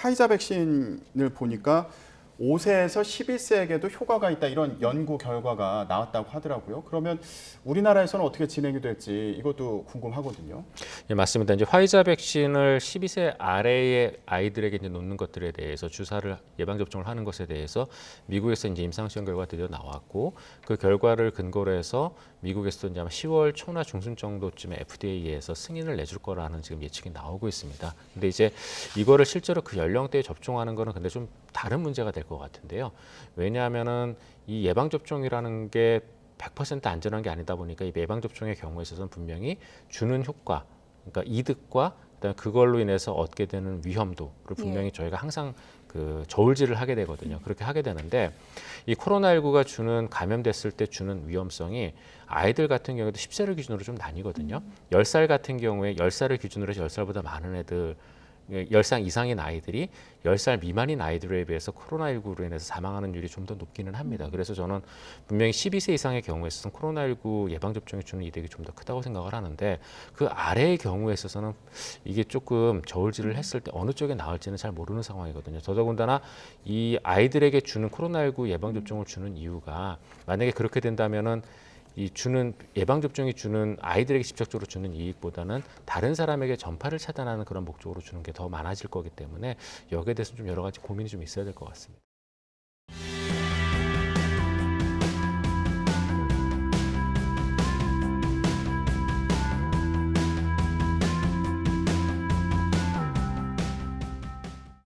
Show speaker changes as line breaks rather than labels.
화이자 백신을 보니까 5세에서 11세에게도 효과가 있다 이런 연구 결과가 나왔다고 하더라고요. 그러면 우리나라에서는 어떻게 진행이 될지 이것도 궁금하거든요.
예, 맞습니다. 이제 화이자 백신을 12세 아래의 아이들에게 이제 놓는 것들에 대해서 주사를 예방 접종을 하는 것에 대해서 미국에서 이제 임상 시험 결과 드디어 나왔고 그 결과를 근거로 해서 미국에서도 이제 아마 10월 초나 중순 정도쯤에 FDA에서 승인을 내줄 거라는 지금 예측이 나오고 있습니다. 근데 이제 이거를 실제로 그 연령대에 접종하는 거는 근데 좀 다른 문제가 될것 같은데요. 왜냐하면은 이 예방 접종이라는 게 100% 안전한 게 아니다 보니까 이 예방 접종의 경우에 있어서는 분명히 주는 효과, 그러니까 이득과 그다음에 그걸로 인해서 얻게 되는 위험도를 분명히 저희가 항상 그 저울질을 하게 되거든요. 그렇게 하게 되는데 이 코로나19가 주는 감염됐을 때 주는 위험성이 아이들 같은 경우에도 10세를 기준으로 좀 나뉘거든요. 10살 같은 경우에 10살을 기준으로 해서 10살보다 많은 애들 10살 이상인 아이들이 10살 미만인 아이들에 비해서 코로나19로 인해서 사망하는 율이 좀 더 높기는 합니다. 그래서 저는 분명히 12세 이상의 경우에 있어서는 코로나19 예방접종이 주는 이득이 좀 더 크다고 생각을 하는데 그 아래의 경우에 있어서는 이게 조금 저울질을 했을 때 어느 쪽에 나올지는 잘 모르는 상황이거든요. 더더군다나 이 아이들에게 주는 코로나19 예방접종을 주는 이유가 만약에 그렇게 된다면은 이 주는 예방 접종이 주는 아이들에게 직접적으로 주는 이익보다는 다른 사람에게 전파를 차단하는 그런 목적으로 주는 게 더 많아질 거기 때문에 여기에 대해서 좀 여러 가지 고민이 좀 있어야 될 것 같습니다.